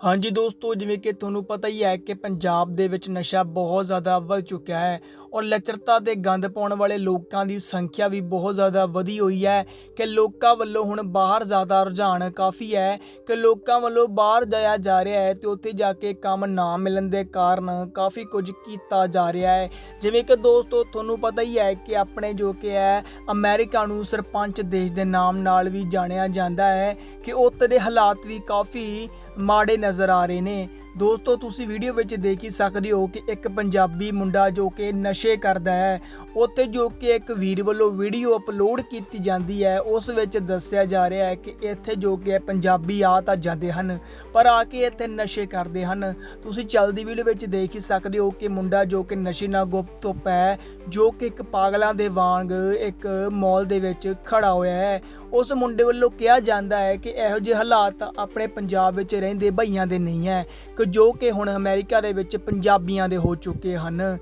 ਹਾਂਜੀ ਦੋਸਤੋ, ਜਿਵੇਂ ਕਿ ਤੁਹਾਨੂੰ ਪਤਾ ਹੀ ਹੈ ਕਿ ਪੰਜਾਬ ਦੇ ਵਿੱਚ ਨਸ਼ਾ ਬਹੁਤ ਜ਼ਿਆਦਾ ਵੱਧ ਚੁੱਕਿਆ ਹੈ ਔਰ ਲੱਚਰਤਾ ਤੇ ਗੰਦ ਪਾਉਣ ਵਾਲੇ ਲੋਕਾਂ ਦੀ ਸੰਖਿਆ ਵੀ ਬਹੁਤ ਜ਼ਿਆਦਾ ਵਧੀ ਹੋਈ ਹੈ ਕਿ ਲੋਕਾਂ ਵੱਲੋਂ ਹੁਣ ਬਾਹਰ ਜ਼ਿਆਦਾ ਰੁਝਾਨ ਕਾਫੀ ਹੈ ਕਿ ਲੋਕਾਂ ਵੱਲੋਂ ਬਾਹਰ ਜਾਇਆ ਜਾ ਰਿਹਾ ਹੈ ਤੇ ਉੱਥੇ ਜਾ ਕੇ ਕੰਮ ਨਾ ਮਿਲਣ ਦੇ ਕਾਰਨ ਕਾਫੀ ਕੁਝ ਕੀਤਾ ਜਾ ਰਿਹਾ ਹੈ। ਜਿਵੇਂ ਕਿ ਦੋਸਤੋ, ਤੁਹਾਨੂੰ ਪਤਾ ਹੀ ਹੈ ਕਿ ਆਪਣੇ ਜੋ ਕਿ ਹੈ, ਅਮਰੀਕਾ ਨੂੰ ਸਰਪੰਚ ਦੇਸ਼ ਦੇ ਨਾਮ ਨਾਲ ਵੀ ਜਾਣਿਆ ਜਾਂਦਾ ਹੈ ਕਿ ਉੱਥੇ ਦੇ ਹਾਲਾਤ ਵੀ ਕਾਫੀ ਮਾੜੇ ਨਜ਼ਰ ਆ ਰਹੇ ਨੇ। ਦੋਸਤੋ, ਤੁਸੀਂ ਵੀਡੀਓ ਵਿੱਚ ਦੇਖ ਹੀ ਸਕਦੇ ਹੋ ਕਿ ਇੱਕ ਪੰਜਾਬੀ ਮੁੰਡਾ ਜੋ ਕਿ ਨਸ਼ੇ ਕਰਦਾ ਹੈ ਉੱਥੇ ਜੋ ਕਿ ਇੱਕ ਵੀਰ ਵੱਲੋਂ ਵੀਡੀਓ ਅਪਲੋਡ ਕੀਤੀ ਜਾਂਦੀ ਹੈ, ਉਸ ਵਿੱਚ ਦੱਸਿਆ ਜਾ ਰਿਹਾ ਹੈ ਕਿ ਇੱਥੇ ਜੋ ਕਿ ਪੰਜਾਬੀ ਆ ਤਾਂ ਜਾਂਦੇ ਹਨ, ਪਰ ਆ ਕੇ ਇੱਥੇ ਨਸ਼ੇ ਕਰਦੇ ਹਨ। ਤੁਸੀਂ ਚੱਲਦੀ ਵੀਡੀਓ ਵਿੱਚ ਦੇਖ ਹੀ ਸਕਦੇ ਹੋ ਕਿ ਮੁੰਡਾ ਜੋ ਕਿ ਨਸ਼ੇ ਨਾਲ ਗੁਪਤੁਪ ਹੈ, ਜੋ ਕਿ ਇੱਕ ਪਾਗਲਾਂ ਦੇ ਵਾਂਗ ਇੱਕ ਮਾਲ ਦੇ ਵਿੱਚ ਖੜਾ ਹੋਇਆ ਹੈ। ਉਸ ਮੁੰਡੇ ਵੱਲੋਂ ਕਿਹਾ ਜਾਂਦਾ ਹੈ ਕਿ ਇਹੋ ਜਿਹੇ ਹਾਲਾਤ ਆਪਣੇ ਪੰਜਾਬ ਵਿੱਚ ਰਹਿੰਦੇ ਭਈਆਂ ਦੇ ਨਹੀਂ ਹੈ, ਕਿ ਜੋ ਕਿ ਹੁਣ ਅਮਰੀਕਾ ਦੇ ਵਿੱਚ ਪੰਜਾਬੀਆਂ ਦੇ ਹੋ ਚੁੱਕੇ ਹਨ।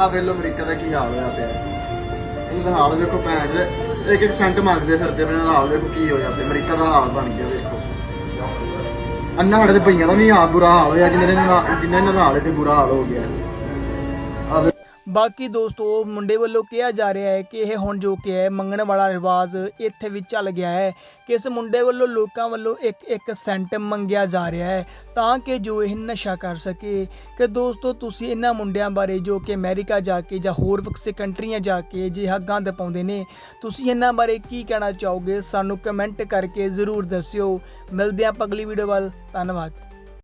ਆ ਵੇਲੋ ਅਮਰੀਕਾ ਦਾ ਕੀ ਹਾਲ ਹੋਇਆ ਪਿਆ। ਇਹਨਾਂ ਦਾ ਹਾਲ ਵੇਖੋ ਭੈਣ ਦੇ ਇੱਕ ਇੱਕ ਸੈਂਟ ਮੰਗਦੇ ਫਿਰਦੇ ਪਏ ਇਹਨਾਂ ਦਾ ਹਾਲ ਵੇਖੋ ਕੀ ਹੋਇਆ ਪਿਆ। ਅਮਰੀਕਾ ਦਾ ਹਾਲ ਬਣ ਗਿਆ ਵੇਖੋ। ਅੰਨਾ ਸਾਡੇ ਦੇ ਭਈਆਂ ਦਾ ਨਹੀਂ ਹਾਲ ਬੁਰਾ ਹਾਲ ਹੋਇਆ, ਜਿੰਨੇ ਇਹਨਾਂ ਦਾ ਜਿੰਨੇ ਇਹਨਾਂ ਹਾਲ ਤੇ ਬੁਰਾ ਹਾਲ ਹੋ ਗਿਆ। ਆ ਬਾਕੀ ਦੋਸਤੋ, ਮੁੰਡੇ ਵੱਲੋਂ ਕਿਹਾ ਜਾ ਰਿਹਾ ਹੈ ਕਿ ਇਹ ਹੁਣ ਜੋ ਕਿ ਹੈ, ਮੰਗਣ ਵਾਲਾ ਰਿਵਾਜ ਇੱਥੇ ਵੀ ਚੱਲ ਗਿਆ ਹੈ ਕਿ ਇਸ ਮੁੰਡੇ ਵੱਲੋਂ ਲੋਕਾਂ ਵੱਲੋਂ ਇੱਕ ਇੱਕ ਸੈਂਟ ਮੰਗਿਆ ਜਾ ਰਿਹਾ ਹੈ ਤਾਂ ਕਿ ਜੋ ਇਹ ਨਸ਼ਾ ਕਰ ਸਕੇ। ਕਿ ਦੋਸਤੋ, ਤੁਸੀਂ ਇਹਨਾਂ ਮੁੰਡਿਆਂ ਬਾਰੇ ਜੋ ਕਿ ਅਮਰੀਕਾ ਜਾ ਕੇ ਜਾਂ ਹੋਰ ਵਿਕਸਿਤ ਕੰਟਰੀਆਂ ਜਾ ਕੇ ਜਿਹਾ ਗੰਦ ਪਾਉਂਦੇ ਨੇ, ਤੁਸੀਂ ਇਹਨਾਂ ਬਾਰੇ ਕੀ ਕਹਿਣਾ ਚਾਹੋਗੇ? ਸਾਨੂੰ ਕਮੈਂਟ ਕਰਕੇ ਜ਼ਰੂਰ ਦੱਸਿਓ। ਮਿਲਦੇ ਹਾਂ ਅਗਲੀ ਵੀਡੀਓ ਵੱਲ। ਧੰਨਵਾਦ।